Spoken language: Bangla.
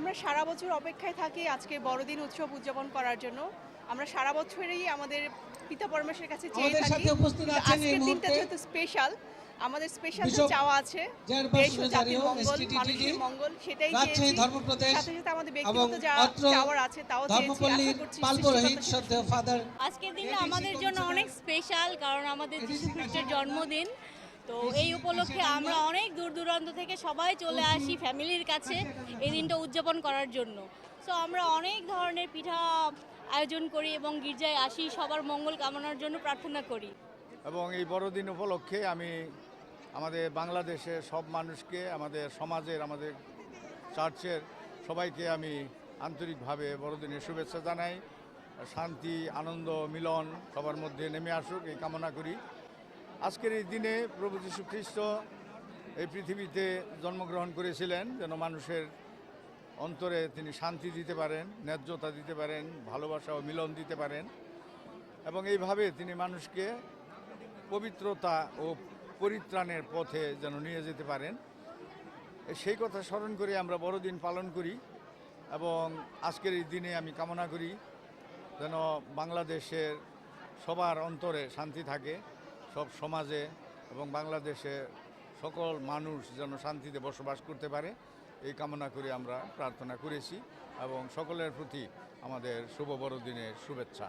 আমরা সারা বছর অপেক্ষায় থাকি আজকে বড়দিন উৎসব উদযাপন করার জন্য। আমরা সারা বছরই আমাদের পিতা পরমেশ্বরের কাছে চেয়ে থাকি। সাথে উপস্থিত কিন্তু আছেন এই আজকের দিনটা যেহেতু স্পেশাল আমাদের স্পেশাল চাওয়া আছে। দেশ ও জাতির জাতীয় মঙ্গল মানুষের মঙ্গল সেটাই চেয়েছি। সাথে সাথে আমাদের এবং ব্যক্তিগত যা চাওয়ার আছে তাও চেয়েছি। আশা করছি আজকের দিনটা আমাদের জন্য অনেক স্পেশাল কারণ আমাদের যিশু খ্রিস্টের জন্মদিন। তো এই উপলক্ষে আমরা অনেক দূর দূরান্ত থেকে সবাই চলে আসি ফ্যামিলির কাছে এই দিনটা উদযাপন করার জন্য। সো আমরা অনেক ধরনের পিঠা আয়োজন করি এবং গির্জায় আসি, সবার মঙ্গল কামনার জন্য প্রার্থনা করি। এবং এই বড়দিন উপলক্ষে আমি আমাদের বাংলাদেশের সব মানুষকে, আমাদের সমাজের, আমাদের চার্চের সবাইকে আমি আন্তরিকভাবে বড়দিনের শুভেচ্ছা জানাই। শান্তি, আনন্দ, মিলন সবার মধ্যে নেমে আসুক, এই কামনা করি। আজকের এই দিনে প্রভু যীশু খ্রিস্ট এই পৃথিবীতে জন্মগ্রহণ করেছিলেন, যেন মানুষের অন্তরে তিনি শান্তি দিতে পারেন, ন্যায্যতা দিতে পারেন, ভালোবাসা ও মিলন দিতে পারেন। এবং এইভাবে তিনি মানুষকে পবিত্রতা ও পরিত্রাণের পথে যেন নিয়ে যেতে পারেন। সেই কথা স্মরণ করে আমরা বড়দিন পালন করি এবং আজকের এই দিনে আমি কামনা করি যেন বাংলাদেশের সবার অন্তরে শান্তি থাকে। সব সমাজে এবং বাংলাদেশে সকল মানুষ যেন শান্তিতে বসবাস করতে পারে, এই কামনা করে আমরা প্রার্থনা করেছি এবং সকলের প্রতি আমাদের শুভ বড়দিনের শুভেচ্ছা।